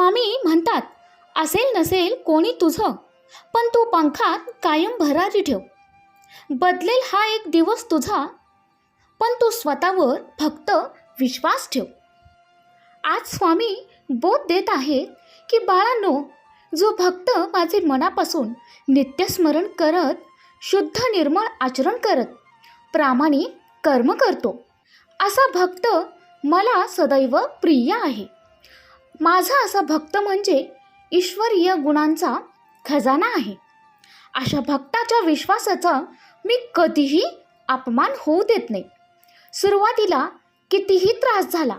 स्वामी म्हणतात असेल नसेल कोणी तुझं पण तू पंखात कायम भरारी ठेव. बदलेल हा एक दिवस तुझा पण तू स्वतःवर फक्त विश्वास ठेव. आज स्वामी बोध देत आहेत की बाळांनो जो भक्त माझे मनापासून नित्यस्मरण करत शुद्ध निर्मळ आचरण करत प्रामाणिक कर्म करतो असा भक्त मला सदैव प्रिय आहे. माझा असा भक्त म्हणजे ईश्वरीय गुणांचा खजाना आहे. अशा भक्ताच्या विश्वासाचा मी कधीही अपमान होऊ देत नाही. सुरुवातीला कितीही त्रास झाला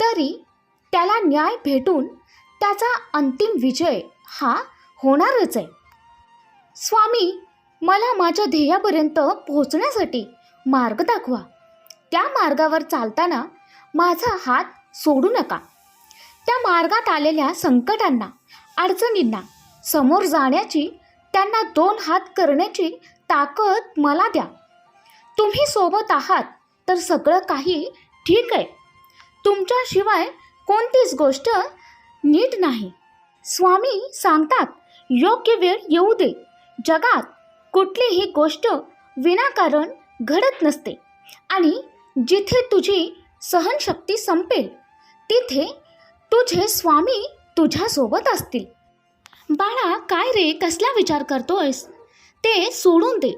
तरी त्याला न्याय भेटून त्याचा अंतिम विजय हा होणारच आहे. स्वामी मला माझ्या ध्येयापर्यंत पोहोचण्यासाठी मार्ग दाखवा. त्या मार्गावर चालताना माझा हात सोडू नका. त्या मार्गात आलेल्या संकटांना अडचणींना समोर जाण्याची त्यांना दोन हात करण्याची ताकद मला द्या. तुम्ही सोबत आहात तर सगळं काही ठीक आहे. तुमच्याशिवाय कोणतीच गोष्ट नीट नाही. स्वामी सांगतात योग्य वेळ येऊ दे. जगात कुठलीही गोष्ट विनाकारण घडत नसते. आणि जिथे तुझी सहनशक्ती संपेल तिथे तुझे स्वामी तुझ्यासोबत असतील. बाळा काय रे? कसला विचार करतोयस? ते सोडून दे.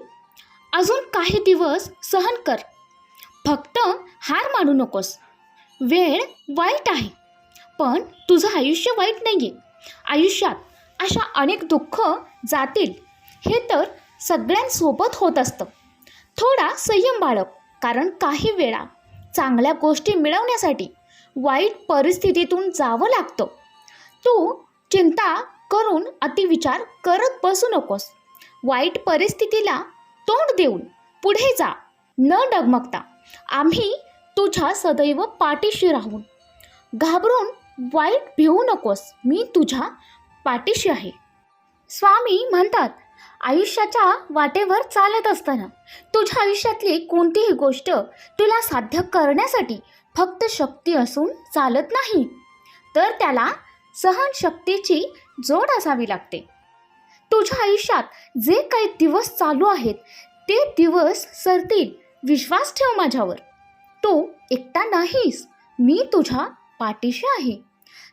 अजून काही दिवस सहन कर. फक्त हार मानू नकोस. वेळ वाईट आहे. पण तुझं आयुष्य वाईट नाही आहे आयुष्यात अशा अनेक दुःख जातील. हे तर सगळ्यांसोबत होत असतं. थोडा संयम बाळग कारण काही वेळा चांगल्या गोष्टी मिळवण्यासाठी वाईट परिस्थितीतून जावं लागतं. तू चिंता करून अतिविचार करत बसू नकोस. वाईट परिस्थितीला तोंड देऊन पुढे जा. न डगमगता. आम्ही तुझ्या सदैव पाठीशी राहून. घाबरून वाईट भिवू नकोस. मी तुझ्या पाठीशी आहे. स्वामी म्हणतात आयुष्याच्या वाटेवर चालत असताना तुझ्या आयुष्यातली कोणतीही गोष्ट तुला साध्य करण्यासाठी फक्त शक्ती असून चालत नाही. तर त्याला सहनशक्तीची जोड असावी लागते. तुझ्या आयुष्यात जे काही दिवस चालू आहेत ते दिवस सरतील. विश्वास ठेव माझ्यावर. तू एकटा नाहीस. मी तुझ्या पाठीशी आहे.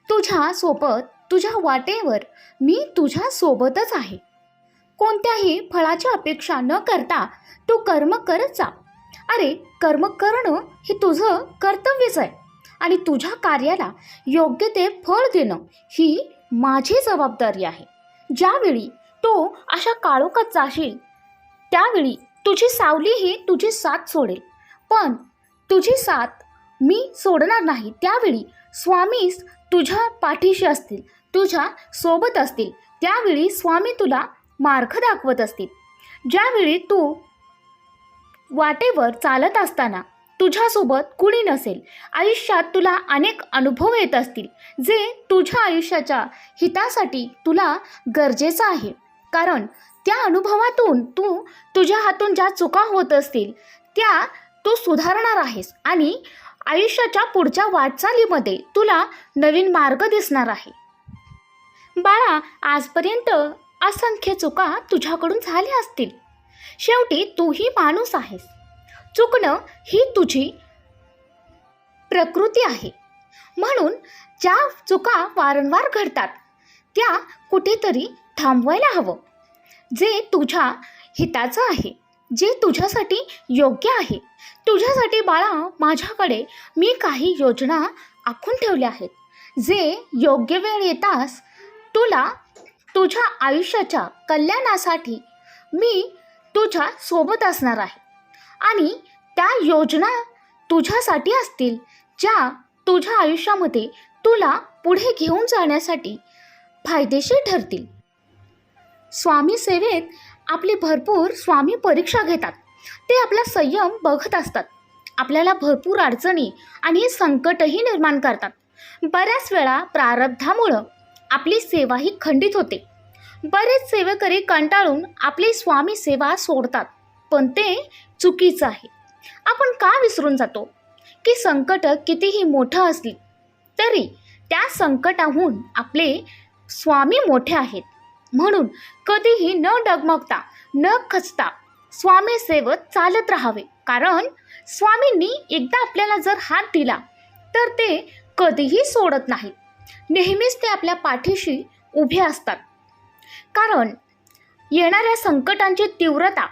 तुझ्या सोबत तुझ्या वाटेवर मी तुझ्या सोबतच आहे. कोणत्याही फळाची अपेक्षा न करता तू कर्म करत जा. अरे कर्म करणं हे तुझं कर्तव्यच आहे. आणि तुझ्या कार्याला योग्य ते फळ देणं ही माझी जबाबदारी आहे. ज्यावेळी तो अशा काळोखात जाशील त्यावेळी तुझी सावली ही तुझी साथ सोडेल. पण तुझी साथ मी सोडणार नाही. त्यावेळी स्वामीस तुझ्या पाठीशी असतील तुझ्या सोबत असतील. त्यावेळी स्वामी तुला मार्ग दाखवत असतील. ज्यावेळी तू वाटेवर चालत असताना तुझ्यासोबत कुणी नसेल. आयुष्यात तुला अनेक अनुभव येत असतील जे तुझ्या आयुष्याच्या हितासाठी तुला गरजेचं आहे. कारण त्या अनुभवातून तू तुझ्या हातून ज्या चुका होत असतील त्या तू सुधारणार आहेस आणि आयुष्याच्या पुढच्या वाटचालीमध्ये तुला नवीन मार्ग दिसणार आहे. बाळा आजपर्यंत असंख्य चुका तुझ्याकडून झाल्या असतील. शेवटी तूही माणूस आहेस. चुकणं ही तुझी प्रकृती आहे. म्हणून ज्या चुका वारंवार घडतात त्या कुठेतरी थांबवायला हवं. जे तुझ्या हिताचं आहे जे तुझ्यासाठी योग्य आहे तुझ्यासाठी बाळा माझ्याकडे मी काही योजना आखून ठेवल्या आहेत. जे योग्य वेळ येतास तुला तुझ्या आयुष्याच्या कल्याणासाठी मी तुझ्या सोबत असणार आहे. आणि त्या योजना तुझ्यासाठी असतील ज्या तुझ्या आयुष्यामध्ये तुला पुढे घेऊन जाण्यासाठी फायदेशीर ठरतील. स्वामी सेवेत आपली भरपूर स्वामी परीक्षा घेतात. ते आपला संयम बघत असतात. आपल्याला भरपूर अडचणी आणि संकटही निर्माण करतात. बऱ्याच वेळा प्रारब्धामुळं आपली सेवाही खंडित होते. बरेच सेवेकरी कंटाळून आपली स्वामी सेवा सोडतात पण ते चुकीचं आहे. आपण का विसरून जातो? की संकट कितीही मोठं असली तरी त्या संकटाहून आपले स्वामी मोठे आहेत. म्हणून कधीही न डगमगता न खचता स्वामी सेवत चालत राहावे. कारण स्वामींनी एकदा आपल्याला जर हात दिला तर ते कधीही सोडत नाहीत. नेहमीच ते आपल्या पाठीशी उभे असतात. कारण येणाऱ्या संकटांची तीव्रता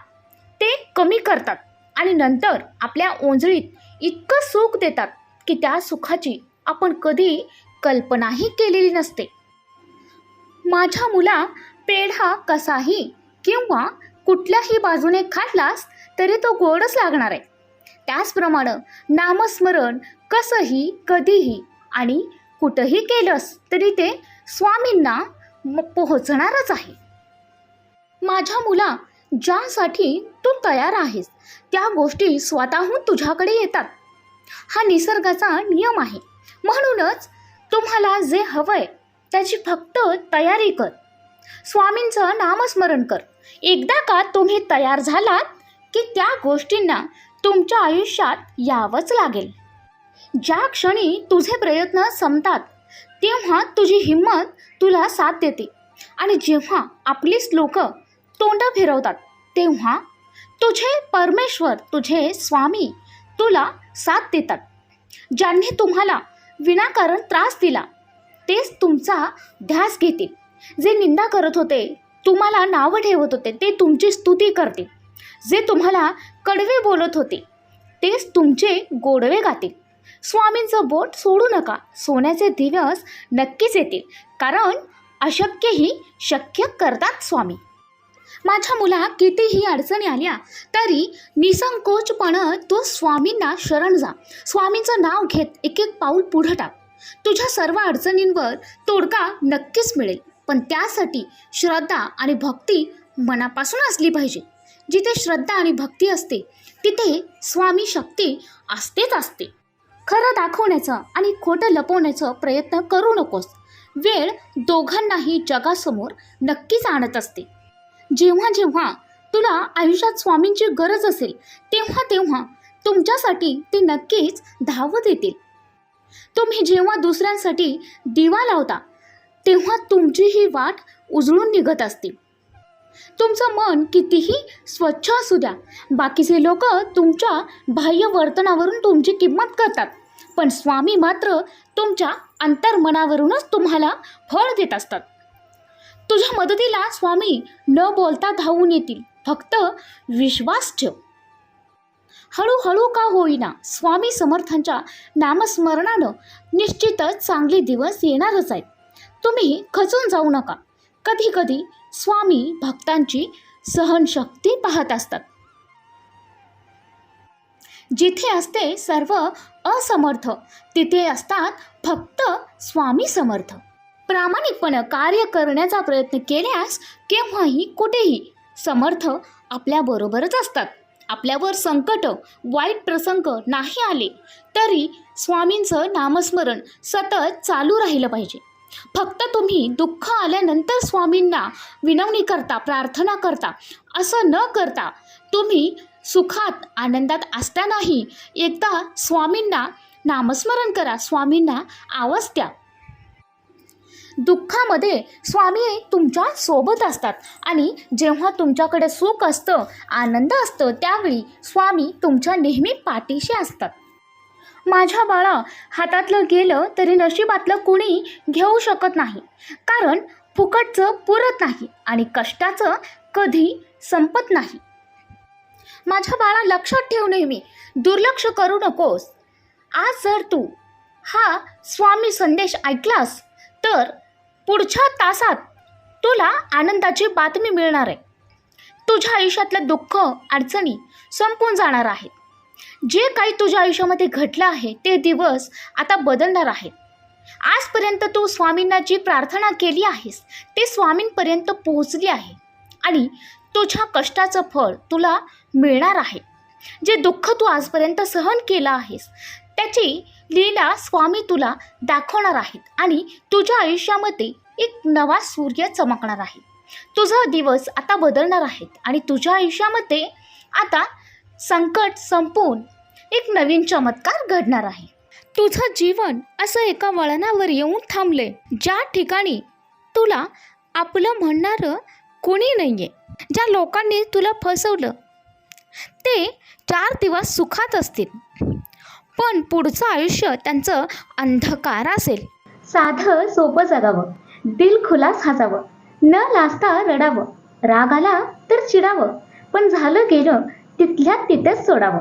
ते कमी करतात आणि नंतर आपल्या ओंजळीत इतकं सुख देतात की त्या सुखाची आपण कधी कल्पनाही केलेली नसते. माझ्या मुला पेढा कसाही किंवा कुठल्याही बाजूने खाल्लास तरी तो गोडच लागणार आहे. त्याचप्रमाणे नामस्मरण कसंही कधीही आणि कुठंही केलंस तरी ते स्वामींना पोहोचणारच आहे. माझ्या मुला ज्यासाठी तू तयार आहेस त्या गोष्टी स्वतःहून तुझ्याकडे येतात. हा निसर्गाचा नियम आहे. म्हणूनच तुम्हाला जे हवंय त्याची फक्त तयारी कर. स्वामींचं नामस्मरण कर. एकदा का तुम्ही तयार झालात की त्या गोष्टींना तुमच्या आयुष्यात यावंच लागेल. ज्या क्षणी तुझे प्रयत्न संपतात तेव्हा तुझी हिंमत तुला साथ देते. आणि जेव्हा आपलीच लोक तोंड फिरवतात तेव्हा तुझे परमेश्वर तुझे स्वामी तुला साथ देतात. ज्यांनी तुम्हाला विनाकारण त्रास दिला तेच तुमचा ध्यास घेतील. जे निंदा करत होते तुम्हाला नावं ठेवत होते ते तुमची स्तुती करतील. जे तुम्हाला कडवे बोलत होते तेच तुमचे गोडवे गातील. स्वामींचं बोट सोडू नका. सोन्याचे दिवस नक्कीच येतील. कारण अशक्यही शक्य करतात स्वामी. माझ्या मुला कितीही अडचणी आल्या तरी निसंकोचपणं तू स्वामींना शरण जा. स्वामींचं नाव घेत एक एक पाऊल पुढं टाक. तुझ्या सर्व अडचणींवर तोडगा नक्कीच मिळेल. पण त्यासाठी श्रद्धा आणि भक्ती मनापासून असली पाहिजे. जिथे श्रद्धा आणि भक्ती असते तिथे स्वामी शक्ती असतेच असते. खरं दाखवण्याचं आणि खोटं लपवण्याचं प्रयत्न करू नकोस. वेळ दोघांनाही जगासमोर नक्कीच आणत असते. जेव्हा जेव्हा तुला आयुष्यात स्वामींची गरज असेल तेव्हा तेव्हा तुमच्यासाठी ते नक्कीच धावत येतील. तुम्ही जेव्हा दुसऱ्यांसाठी दिवा लावता तेव्हा तुमची ही वाट उजळून निघत असते. तुमचं मन कितीही स्वच्छ असू द्या बाकीचे लोक तुमच्या बाह्य वर्तनावरून तुमची किंमत करतात. पण स्वामी मात्र तुमच्या अंतर्मनावरूनच तुम्हाला फळ देत असतात. तुझ्या मदतीला स्वामी न बोलता धावून येतील फक्त विश्वास ठेव. हळूहळू का होईना स्वामी समर्थांच्या नामस्मरणानं निश्चितच चांगले दिवस येणारच आहेत. तुम्ही खचून जाऊ नका. कधी कधी स्वामी भक्तांची सहनशक्ती पाहत असतात. जिथे असते सर्व असमर्थ तिथे असतात फक्त स्वामी समर्थ. प्रामाणिकपणे कार्य करण्याचा प्रयत्न केल्यास केव्हाही कुठेही समर्थ आपल्याबरोबरच असतात. आपल्यावर संकट वाईट प्रसंग नाही आले तरी स्वामींचं नामस्मरण सतत चालू राहिलं पाहिजे. फक्त तुम्ही दुःख आल्यानंतर स्वामींना विनवणी करता प्रार्थना करता असं न करता तुम्ही सुखात आनंदात असतानाही एकदा स्वामींना नामस्मरण करा स्वामींना आवाज द्या. दुःखामध्ये स्वामी तुमच्यासोबत असतात आणि जेव्हा तुमच्याकडे सुख असतं आनंद असतं त्यावेळी स्वामी तुमच्या नेहमी पाठीशी असतात. माझ्या बाळा हातातलं गेलं तरी नशिबातलं कुणी घेऊ शकत नाही. कारण फुकटचं पुरत नाही आणि कष्टाचं कधी संपत नाही. माझ्या बाळा लक्षात ठेव नेहमी दुर्लक्ष करू नकोस. आज जर तू हा स्वामी संदेश ऐकलास तर पुढच्या तासात तुला आनंदाची बातमी मिळणार आहे. तुझ्या आयुष्यातलं दुःख अडचणी संपून जाणार आहेत. जे काही तुझ्या आयुष्यामध्ये घडलं आहे ते दिवस आता बदलणार आहेत. आजपर्यंत तू स्वामींना जी प्रार्थना केली आहेस ते स्वामींपर्यंत पोहोचली आहे. आणि तुझ्या कष्टाचं फळ तुला मिळणार आहे. जे दुःख तू आजपर्यंत सहन केलं आहेस त्याची लीला स्वामी तुला दाखवणार आहेत आणि तुझ्या आयुष्यामध्ये एक नवा सूर्य चमकणार आहे. तुझा दिवस आता बदलणार आहेत आणि तुझ्या आयुष्यामध्ये आता संकट संपून एक नवीन चमत्कार घडणार आहे. तुझं जीवन असं एका वळणावर येऊन थांबले ज्या ठिकाणी तुला आपलं म्हणणारं कोणी नाहीये ज्या लोकांनी तुला फसवलं ते चार दिवस सुखात असतील. पण पुढचं आयुष्य त्यांचं अंधकार असेल. साधं सोपं जगावं दिल खुलास हसावं न लाजता रडावं राग आला तर चिडावं पण झालं गेलं तिथल्या तिथेच सोडावं.